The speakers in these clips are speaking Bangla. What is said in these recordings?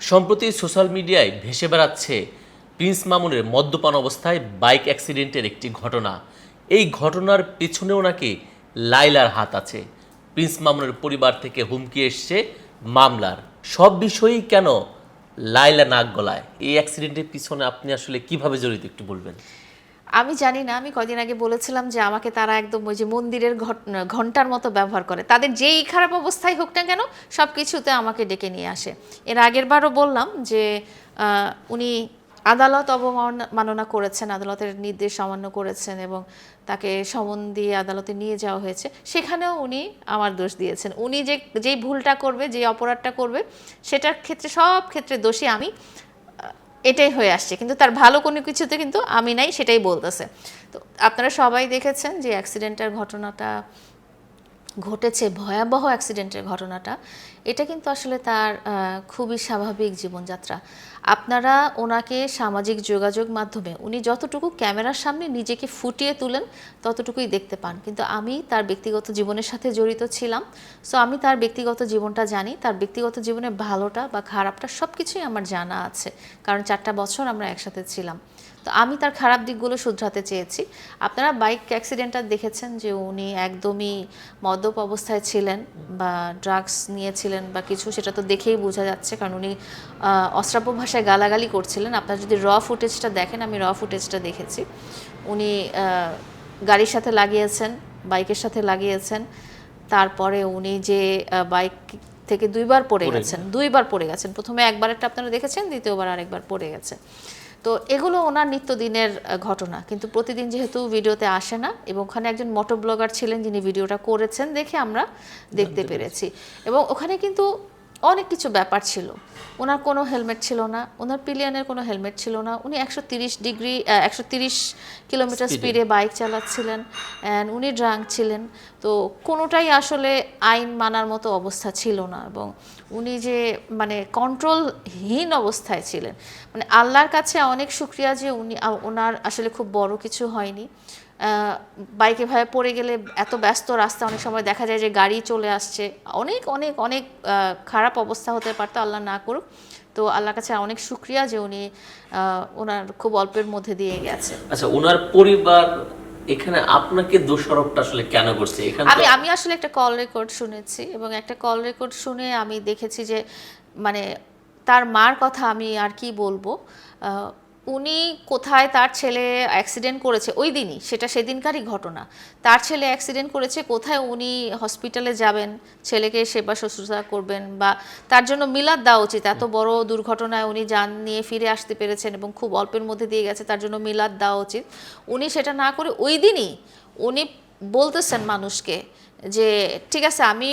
সম্প্রতি সোশ্যাল মিডিয়ায় ভেসে বেড়াচ্ছে প্রিন্স মামুনের মদ্যপান অবস্থায় বাইক অ্যাক্সিডেন্টের একটি ঘটনা। এই ঘটনার পেছনেও নাকি লাইলার হাত আছে। প্রিন্স মামুনের পরিবার থেকে হুমকি এসছে মামলার। সব বিষয়েই কেন লাইলা নাক গলায়? এই অ্যাক্সিডেন্টের পিছনে আপনি আসলে কীভাবে জড়িত একটু বলবেন? আমি জানি না, আমি কয়দিন আগে বলেছিলাম যে আমাকে তারা একদম ওই যে মন্দিরের ঘণ্টার মতো ব্যবহার করে। তাদের যেই খারাপ অবস্থায় হোক না কেন সব কিছুতে আমাকে ডেকে নিয়ে আসে। এর আগের বারও বললাম যে উনি আদালত অবমাননা করেছেন, আদালতের নির্দেশ অমান্য করেছেন এবং তাকে সমন দিয়ে আদালতে নিয়ে যাওয়া হয়েছে। সেখানেও উনি আমার দোষ দিয়েছেন। উনি যে যেই ভুলটা করবে যে অপরাধটা করবে, সেটার ক্ষেত্রে সব ক্ষেত্রে দোষী আমি। এটাই হয়ে আসছে। কিন্তু তার ভালো কোনো কিছুতে কিন্তু আমি নাই, সেটাই বলতেছে। তো আপনারা সবাই দেখেছেন যে অ্যাক্সিডেন্টের ঘটনাটা ঘটেছে ভয়াবহ অ্যাক্সিডেন্টের ঘটনাটা, এটা কিন্তু আসলে তার খুবই স্বাভাবিক জীবনযাত্রা। আপনারা ওনাকে সামাজিক যোগাযোগ মাধ্যমে, উনি যতটুকু ক্যামেরার সামনে নিজেকে ফুটিয়ে তুলেন, ততটুকুই দেখতে পান। কিন্তু আমি তার ব্যক্তিগত জীবনের সাথে জড়িত ছিলাম সো আমি তার ব্যক্তিগত জীবনটা জানি। তার ব্যক্তিগত জীবনের ভালোটা বা খারাপটা সব কিছুই আমার জানা আছে, কারণ চারটা বছর আমরা একসাথে ছিলাম। তো আমি তার খারাপ দিকগুলো শুধরাতে চেয়েছি। আপনারা বাইক অ্যাক্সিডেন্টটা দেখেছেন যে উনি একদমই মদ্যপ অবস্থায় ছিলেন বা ড্রাগস নিয়েছিলেন বা কিছু সেটা তো দেখেই বোঝা যাচ্ছে। কারণ উনি অশ্রাব্য ভাষায় গালাগালি করছিলেন। আপনারা যদি র ফুটেজটা দেখেন আমি র ফুটেজটা দেখেছি। উনি গাড়ির সাথে লাগিয়েছেন বাইকের সাথে লাগিয়েছেন। তারপরে উনি যে বাইক থেকে দুইবার পড়ে গেছেন দুইবার পড়ে গেছেন। প্রথমে একবার একটা আপনারা দেখেছেন দ্বিতীয়বার আরেকবার পড়ে গেছে। তো এগুলো ওনার নিত্যদিনের ঘটনা। কিন্তু প্রতিদিন যেহেতু ভিডিওতে আসে না এবং ওখানে একজন মোটো ব্লগার ছিলেন যিনি ভিডিওটা করেছেন দেখে আমরা দেখতে পেরেছি। এবং ওখানে কিন্তু অনেক কিছু ব্যাপার ছিল। ওনার কোনো হেলমেট ছিল না ওনার পিলিয়নের কোনো হেলমেট ছিল না। উনি একশো তিরিশ ডিগ্রি একশো তিরিশ কিলোমিটার স্পিডে বাইক চালাচ্ছিলেন অ্যান্ড উনি ড্রাঙ্ক ছিলেন। তো কোনোটাই আসলে আইন মানার মতো অবস্থা ছিল না এবং উনি যে মানে কন্ট্রোলহীন অবস্থায় ছিলেন। মানে আল্লাহর কাছে অনেক শুক্রিয়া যে উনি ওনার আসলে খুব বড় কিছু হয়নি। বাইকে ভাবে পড়ে গেলে এত ব্যস্ত রাস্তা অনেক সময় দেখা যায় যে গাড়ি চলে আসছে। অনেক অনেক অনেক খারাপ অবস্থা হতে পারতো আল্লাহ না করুক। তো আল্লাহর কাছে অনেক শুক্রিয়া যে উনি ওনার খুব অল্পের মধ্যে দিয়ে গেছে। আচ্ছা ওনার পরিবার এখানে আপনাকে দোষারোপটা আসলে কেন করছে? এখানে আমি আমি আসলে একটা কল রেকর্ড শুনেছি এবং একটা কল রেকর্ড শুনে আমি দেখেছি যে মানে তার মার কথা আমি আর কি বলব? উনি কোথায় তার ছেলে অ্যাক্সিডেন্ট করেছে ওই দিনই সেটা সেদিনকারই ঘটনা। তার ছেলে অ্যাক্সিডেন্ট করেছে কোথায় উনি হসপিটালে যাবেন ছেলেকে সেবা শুশ্রূষা করবেন বা তার জন্য মিলাদ দেওয়া উচিত। এত বড় দুর্ঘটনায় উনি যান নিয়ে ফিরে আসতে পেরেছেন এবং খুব অল্পের মধ্যে দিয়ে গেছে তার জন্য মিলাদ দেওয়া উচিত। উনি সেটা না করে ওই দিনই উনি বলতেছেন মানুষকে যে, ঠিক আছে, আমি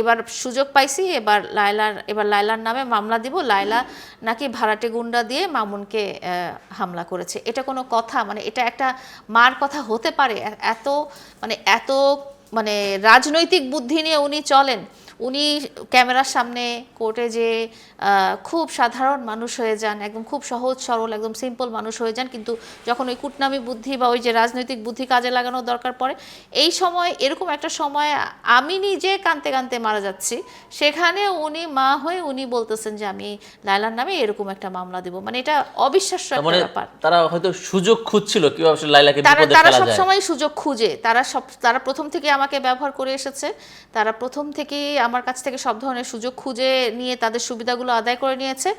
এবার সুযোগ পাইছি, এবার লায়লার এবার লায়লার নামে মামলা দিব। লায়লা নাকি ভাড়াটে গুন্ডা দিয়ে মামুনকে হামলা করেছে। এটা কোনো কথা? মানে এটা একটা মার কথা হতে পারে? এত মানে এত মানে রাজনৈতিক বুদ্ধি নিয়ে উনি চলেন। উনি ক্যামেরার সামনে কোর্টে যে খুব সাধারণ মানুষ হয়ে যান একদম খুব সহজ সরল একদম সিম্পল মানুষ হয়ে যান কিন্তু যখন ওই কুটনামি বুদ্ধি বা ওই যে রাজনৈতিক বুদ্ধি কাজে লাগানোর দরকার পড়ে এই সময় এরকম একটা সময় আমি নিজে কানতে কানতে মারা যাচ্ছি সেখানে উনি মা হয়ে উনি বলতেছেন যে আমি লায়লার নামে এরকম একটা মামলা দিব। মানে এটা অবিশ্বাস্য একটা মানে ব্যাপার। তারা হয়তো সুযোগ খুঁজছিল কীভাবে আসলে লাইলাকে তারা বিপদে তারা ফেলা যায়। সবসময় সুযোগ খুঁজে তারা সব তারা প্রথম থেকে আমাকে ব্যবহার করে এসেছে তারা প্রথম থেকেই আমার কাছ থেকে সব ধরনের সুযোগ খুঁজে নিয়ে তাদের সুবিধাগুলো আদায় করে নিয়েছে।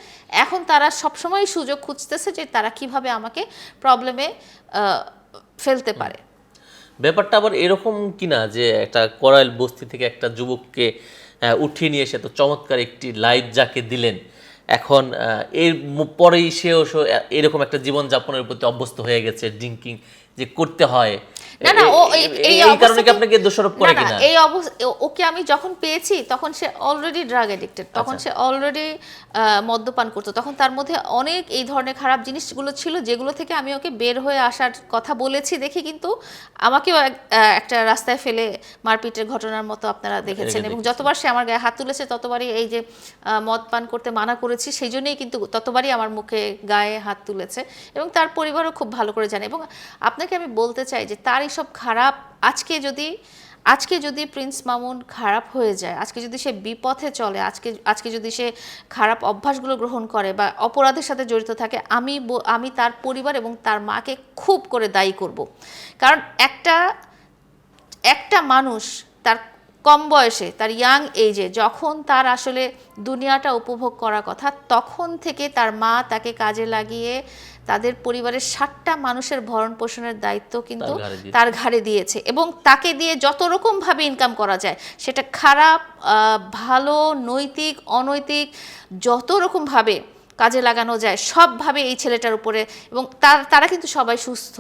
এখন তারা সবসময় সুযোগ খুঁজতেছে যে তারা কীভাবে আমাকে প্রবলেমে ফেলতে পারে। ব্যাপারটা আবার এরকম কিনা যে একটা করাইল বস্তি থেকে একটা যুবককে উঠিয়ে নিয়ে এসে তো চমৎকার একটি লাইফ যাকে দিলেন, এখন এর পরেই সেও এরকম একটা জীবন যাপনের প্রতি অভ্যস্ত হয়ে গেছে ড্রিঙ্কিং যে করতে হয়। না না ও এই কারণে কি আপনাকে দোষারোপ করে কিনা? এই অবস্থা ওকে আমি যখন পেয়েছি তখন সে অলরেডি ড্রাগ এডিক্টেড তখন। সে অলরেডি মদ্যপান করতো। তখন তার মধ্যে অনেক এই ধরনের খারাপ জিনিসগুলো ছিল যেগুলো থেকে আমি ওকে বের হয়ে আসার কথা বলেছি দেখি কিন্তু আমাকেও একটা রাস্তায় ফেলে মারপিটের ঘটনার মতো আপনারা দেখেছেন এবং যতবার সে আমার গায়ে হাত তুলেছে ততবারই এই যে মদ পান করতে মানা করেছি সেই জন্যই কিন্তু ততবারই আমার মুখে গায়ে হাত তুলেছে এবং তার পরিবারও খুব ভালো করে জানে। এবং আপনাকে আমি বলতে চাই যে তার এইসব খারাপ আজকে যদি আজকে যদি প্রিন্স মামুন খারাপ হয়ে যায়, আজকে যদি সে বিপথে চলে, আজকে আজকে যদি সে খারাপ অভ্যাসগুলো গ্রহণ করে বা অপরাধের সাথে জড়িত থাকে, আমি আমি তার পরিবার এবং তার মাকে খুব করে দায়ী করব। কারণ একটা একটা মানুষ তার কম বয়সে, তার ইয়াং এজে যখন তার আসলে দুনিয়াটা উপভোগ করার কথা, তখন থেকে তার মা তাকে কাজে লাগিয়ে তাদের পরিবারের ষাটটা মানুষের ভরণ পোষণের দায়িত্ব কিন্তু তার ঘাড়ে দিয়েছে। এবং তাকে দিয়ে যত রকমভাবে ইনকাম করা যায় সেটা খারাপ ভালো নৈতিক অনৈতিক যত রকমভাবে কাজে লাগানো যায় সবভাবে এই ছেলেটার উপরে এবং তার তারা কিন্তু সবাই সুস্থ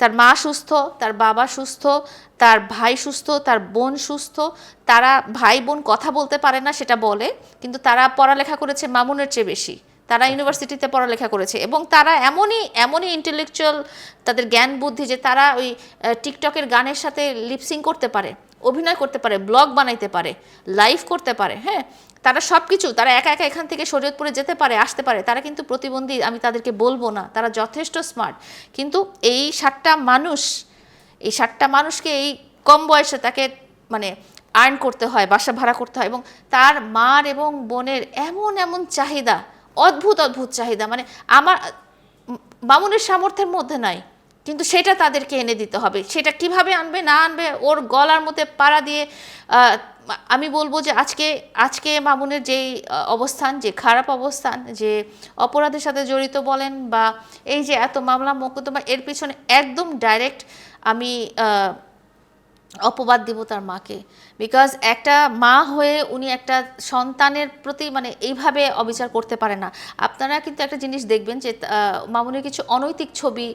তার মা সুস্থ তার বাবা সুস্থ তার ভাই সুস্থ তার বোন সুস্থ তারা ভাই বোন কথা বলতে পারে না সেটা বলে কিন্তু তারা পড়ালেখা করেছে মামুনের চেয়ে বেশি তারা ইউনিভার্সিটিতে পড়ালেখা করেছে এবং তারা এমনই এমনই ইন্টেলেকচুয়াল তাদের জ্ঞান, বুদ্ধি যে তারা ওই টিকটকের গানের সাথে লিপসিং করতে পারে, অভিনয় করতে পারে ব্লগ বানাইতে পারে লাইভ করতে পারে হ্যাঁ? তারা সব কিছু তারা একা একা এখান থেকে শরীয়তপুরে যেতে পারে, আসতে পারে, তারা কিন্তু প্রতিবন্ধী, আমি তাদেরকে বলব না, তারা যথেষ্ট স্মার্ট কিন্তু এই সাতটা মানুষ, এই সাতটা মানুষকে এই কম বয়সে তাকে মানে আর্ন করতে হয়, বাসা ভাড়া করতে হয় এবং তার মার এবং বোনের এমন এমন চাহিদা অদ্ভুত অদ্ভুত চাহিদা। মানে আমার বামুনের সামর্থ্যের মধ্যে নাই, কিন্তু সেটা তাদেরকে এনে দিতে হবে। সেটা কীভাবে আনবে, না আনবে, ওর গলার মধ্যে পাড়া দিয়ে আমি বলব যে আজকে আজকে মামুনের যেই অবস্থান, যে খারাপ অবস্থান, যে অপরাধের সাথে জড়িত বলেন বা এই যে এত মামলা, মোকদ্দমা, এর পিছনে একদম ডাইরেক্ট আমি অপবাদ দিব তার মাকে। বিকজ একটা মা হয়ে উনি একটা সন্তানের প্রতি মানে এইভাবে অবিচার করতে পারে না। আপনারা কিন্তু একটা জিনিস দেখবেন যে মামুনের কিছু অনৈতিক ছবি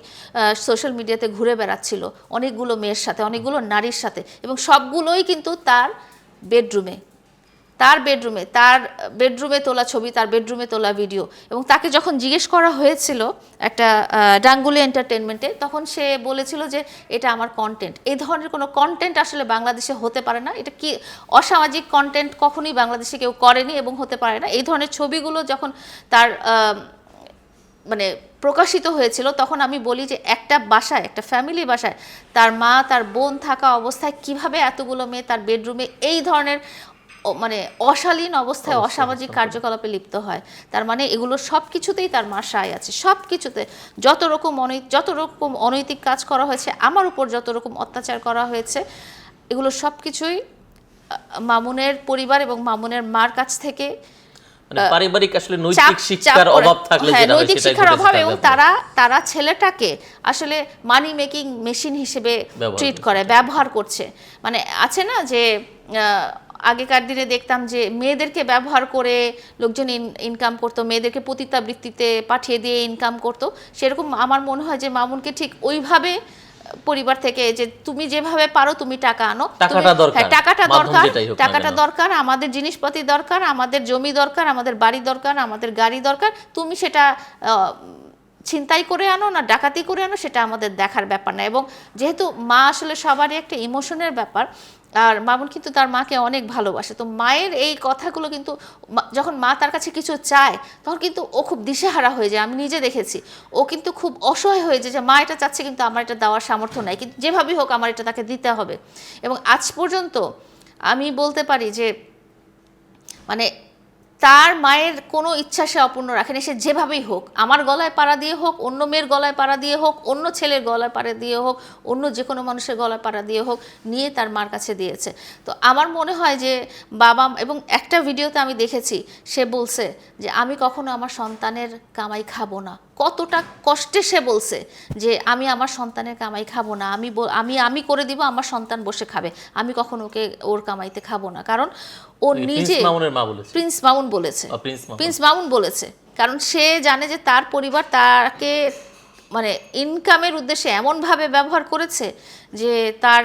সোশ্যাল মিডিয়াতে ঘুরে বেড়াচ্ছিল। অনেকগুলো মেয়ের সাথে, অনেকগুলো নারীর সাথে। এবং সবগুলোই কিন্তু তার বেডরুমে তার বেডরুমে তার বেডরুমে তোলা ছবি, তার বেডরুমে তোলা ভিডিও এবং তাকে যখন জিজ্ঞেস করা হয়েছিল একটা ডাঙ্গুলি এন্টারটেনমেন্টে তখন সে বলেছিল যে এটা আমার কন্টেন্ট এই ধরনের কোনো কন্টেন্ট আসলে বাংলাদেশে হতে পারে না। এটা কি অসামাজিক কন্টেন্ট কখনোই বাংলাদেশে কেউ করেনি এবং হতে পারে না। এই ধরনের ছবিগুলো যখন তার মানে প্রকাশিত হয়েছিল, তখন আমি বলি যে একটা বাসায়, একটা ফ্যামিলি বাসায় তার মা, তার বোন থাকা অবস্থায় কীভাবে এতগুলো মেয়ে তার বেডরুমে এই ধরনের মানে অশালীন অবস্থায় অসামাজিক কার্যকলাপে লিপ্ত হয়। তার মানে এগুলো সব কিছুতেই তার মা সায় আছে। সব কিছুতে যত রকম অনৈ যত রকম অনৈতিক কাজ করা হয়েছে আমার উপর যত রকম অত্যাচার করা হয়েছে এগুলো সব কিছুই মামুনের পরিবার এবং মামুনের মার কাছ থেকে মানে পারিবারিক আসলে নৈতিক শিক্ষার অভাব থাকলে হ্যাঁ, যেটা নৈতিক শিক্ষার অভাব এবং তারা তারা ছেলেটাকে আসলে মানি মেকিং মেশিন হিসেবে ট্রিট। করে ব্যবহার করছে। মানে আছে না যে আহ, আগেকার দিনে দেখতাম যে মেয়েদেরকে ব্যবহার করে লোকজন ইনকাম করতো মেয়েদেরকে পতিতাবৃত্তিতে পাঠিয়ে দিয়ে ইনকাম করতো। সেরকম আমার মনে হয় যে মামুনকে ঠিক ওইভাবে পরিবার থেকে যে তুমি যেভাবে পারো তুমি টাকা আনো। টাকাটা দরকার। হ্যাঁ, টাকাটা দরকার হোক না টাকাটা দরকার আমাদের জিনিসপাতি দরকার আমাদের জমি দরকার আমাদের বাড়ি দরকার আমাদের গাড়ি দরকার। তুমি সেটা ছিনতাই করে আনো না ডাকাতি করে আনো সেটা আমাদের দেখার ব্যাপার না। এবং যেহেতু মা আসলে সবারই একটা ইমোশনের ব্যাপার আর মামুন কিন্তু তার মাকে অনেক ভালোবাসে। তো মায়ের এই কথাগুলো কিন্তু যখন মা তার কাছে কিছু চায়, তখন কিন্তু ও খুব দিশেহারা হয়ে যায়। আমি নিজে দেখেছি। ও কিন্তু খুব অসহায় হয়ে যায় যে, মা এটা চাচ্ছে কিন্তু আমার এটা দেওয়ার সামর্থ্য নাই। কিন্তু যেভাবেই হোক আমার এটা তাকে দিতে হবে। এবং আজ পর্যন্ত আমি বলতে পারি যে মানে তার মায়ের কোনো ইচ্ছা সে অপূর্ণ রাখেনি, সে যেভাবেই হোক, আমার গলায় পাড়া দিয়ে হোক, অন্য মেয়ের গলায় পাড়া দিয়ে হোক, অন্য ছেলের গলায় পাড়া দিয়ে হোক, অন্য যে কোনো মানুষের গলায় পাড়া দিয়ে হোক, নিয়ে তার মার কাছে দিয়েছে। তো আমার মনে হয় যে বাবা এবং একটা ভিডিওতে আমি দেখেছি, সে বলছে যে, আমি কখনো আমার সন্তানের কামাই খাব না। কতটা কষ্টে সে বলছে যে আমি আমার সন্তানের কামাই খাব না। আমি আমি আমি করে দিব আমার সন্তান বসে খাবে। আমি কখনো ওকে ওর কামাইতে খাব না। কারণ ও নিজে প্রিন্স মামুন বলেছে। প্রিন্স মামুন। বলেছে। কারণ সে জানে যে তার পরিবার তাকে মানে ইনকামের উদ্দেশ্যে এমনভাবে ব্যবহার করেছে যে তার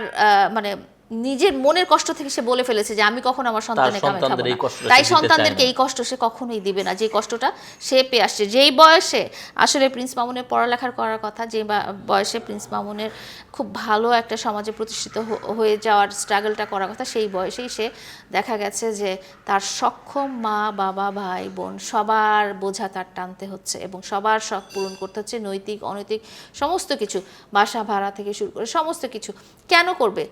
মানে নিজের মনের কষ্ট থেকে সে বলে ফেলেছে যে আমি কখনো আমার সন্তানের কামাই খাব না। তাই সন্তানদেরকে এই কষ্ট সে কখনোই দিবে না। যে কষ্টটা সে পেয়ে আসছে। যেই বয়সে আসলে প্রিন্স মামুনের পড়ালেখার করার কথা যে বয়সে প্রিন্স মামুনের খুব ভালো একটা সমাজে প্রতিষ্ঠিত হয়ে যাওয়ার স্ট্রাগলটা করার কথা সেই বয়সেই সে দেখা গেছে যে তার সক্ষম মা বাবা ভাই বোন সবার বোঝা তার টানতে হচ্ছে এবং সবার শখ পূরণ করতে হচ্ছে নৈতিক অনৈতিক সমস্ত কিছু বাসা ভাড়া থেকে শুরু করে সমস্ত কিছু। কেন করবে?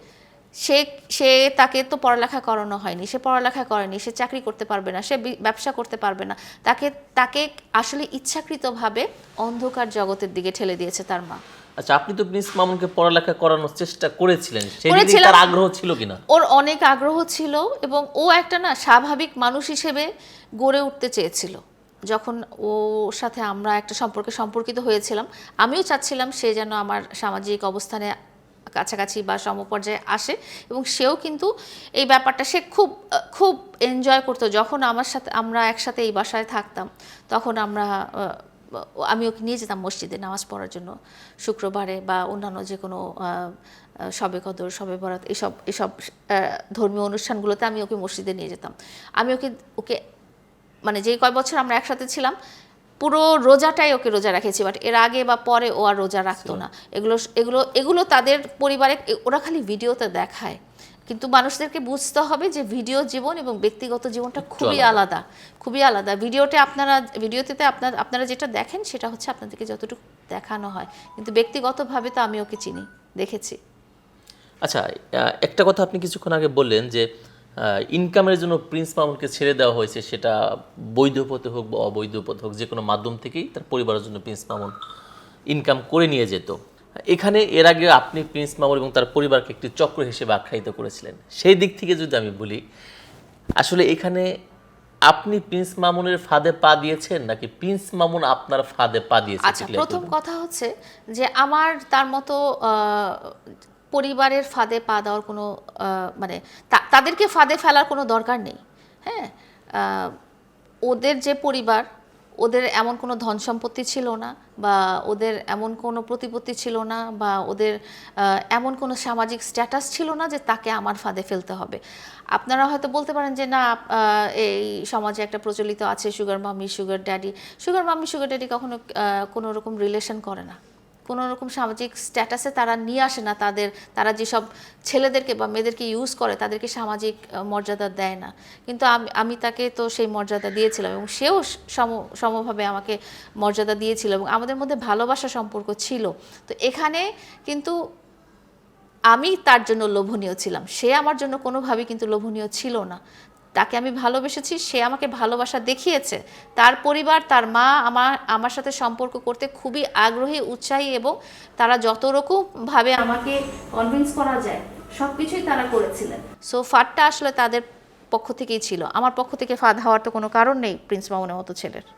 সে সে তাকে তো পড়ালেখা করানো হয়নি সে পড়ালেখা করেনি সে চাকরি করতে পারবে না সে ব্যবসা করতে পারবে না। তাকে তাকে আসলে ইচ্ছাকৃতভাবে অন্ধকার জগতের দিকে ঠেলে দিয়েছে তার মা। আচ্ছা আপনি তো প্রিন্স মামুনকে পড়ালেখা করানোর চেষ্টা করেছিলেন সেই তার আগ্রহ ছিল কিনা? ওর অনেক আগ্রহ ছিল এবং ও একটা না স্বাভাবিক মানুষ হিসেবে গড়ে উঠতে চেয়েছিল। যখন ওর সাথে আমরা একটা সম্পর্কে সম্পর্কিত হয়েছিলাম আমিও চাচ্ছিলাম সে যেন আমার সামাজিক অবস্থানে কাছাকাছি বা সমপর্যায়ে আসে এবং সেও কিন্তু এই ব্যাপারটা সে খুব খুব এনজয় করতো। যখন আমার সাথে, আমরা একসাথে এই বাসায় থাকতাম, তখন আমরা আমি ওকে নিয়ে যেতাম মসজিদে নামাজ পড়ার জন্য? শুক্রবারে বা অন্যান্য যে কোনো সবে কদর, সবে বরাত এসব এসব ধর্মীয় অনুষ্ঠানগুলোতে আমি ওকে মসজিদে নিয়ে যেতাম। আমি ওকে ওকে মানে যে কয় বছর আমরা একসাথে ছিলাম পুরো রোজাটাই ওকে রোজা রেখেছি বাট এর আগে বা পরে ও আর রোজা রাখতো না। এগুলো এগুলো এগুলো তাদের পরিবারে ওরা খালি ভিডিওতে দেখায়। কিন্তু মানুষদেরকে বুঝতে হবে যে ভিডিও জীবন এবং ব্যক্তিগত জীবনটা খুবই আলাদা। খুবই আলাদা। ভিডিওতে আপনারা ভিডিওতে আপনার আপনারা যেটা দেখেন সেটা হচ্ছে আপনাদেরকে যতটুকু দেখানো হয়। কিন্তু ব্যক্তিগতভাবে তো আমি ওকে চিনি দেখেছি। আচ্ছা একটা কথা আপনি কিছুক্ষণ আগে বললেন যে ইনকামের জন্য প্রিন্স মামুনকে ছেড়ে দেওয়া হয়েছে সেটা বৈধ পথে হোক বা অবৈধ পথে হোক যে কোনো মাধ্যম থেকেই তার পরিবারের জন্য প্রিন্স মামুন ইনকাম করে নিয়ে যেত। এখানে এর আগে আপনি প্রিন্স মামুন এবং তার পরিবারকে একটি চক্র হিসেবে আখ্যায়িত করেছিলেন। সেই দিক থেকে যদি আমি বলি আসলে এখানে আপনি প্রিন্স মামুনের ফাঁদে পা দিয়েছেন নাকি প্রিন্স মামুন আপনার ফাঁদে পা দিয়েছে আচ্ছা প্রথম কথা হচ্ছে যে আমার তার মতো আহ, পরিবারের ফাঁদে পা দেওয়ার কোনো মানে তাদেরকে ফাঁদে ফেলার কোনো দরকার নেই হ্যাঁ? ওদের যে পরিবার, ওদের এমন কোনো ধন সম্পত্তি ছিল না বা ওদের এমন কোনো প্রতিপত্তি ছিল না বা ওদের এমন কোনো সামাজিক স্ট্যাটাস ছিল না যে তাকে আমার ফাঁদে ফেলতে হবে। আপনারা হয়তো বলতে পারেন যে না এই সমাজে একটা প্রচলিত আছে, sugar mummy, sugar daddy. Sugar mummy, sugar daddy কখনো কোনো রকম রিলেশন করে না। কোনো রকম সামাজিক স্ট্যাটাসে তারা নিয়ে আসে না, তাদের, তারা যেসব ছেলেদেরকে বা মেয়েদেরকে ইউজ করে তাদেরকে সামাজিক মর্যাদা দেয় না। কিন্তু আমি আমি তাকে তো সেই মর্যাদা দিয়েছিলাম এবং সেও সম, সমভাবে আমাকে মর্যাদা দিয়েছিল এবং আমাদের মধ্যে ভালোবাসা সম্পর্ক ছিল। তো এখানে কিন্তু আমি তার জন্য লোভনীয় ছিলাম। সে আমার জন্য কোনোভাবেই কিন্তু লোভনীয় ছিল না। তাকে আমি ভালোবেসেছি, সে আমাকে ভালোবাসা দেখিয়েছে। তার পরিবার, তার মা আমার আমার সাথে সম্পর্ক করতে খুবই আগ্রহী, উৎসাহী এবং তারা যত রকমভাবে আমাকে কনভিন্স করা যায় সব কিছুই তারা করেছিলেন। সো ফাটটা আসলে তাদের পক্ষ থেকেই ছিল। আমার পক্ষ থেকে ফাঁদ হওয়ার তো কোনো কারণ নেই প্রিন্স মামুনের মতো ছেলের।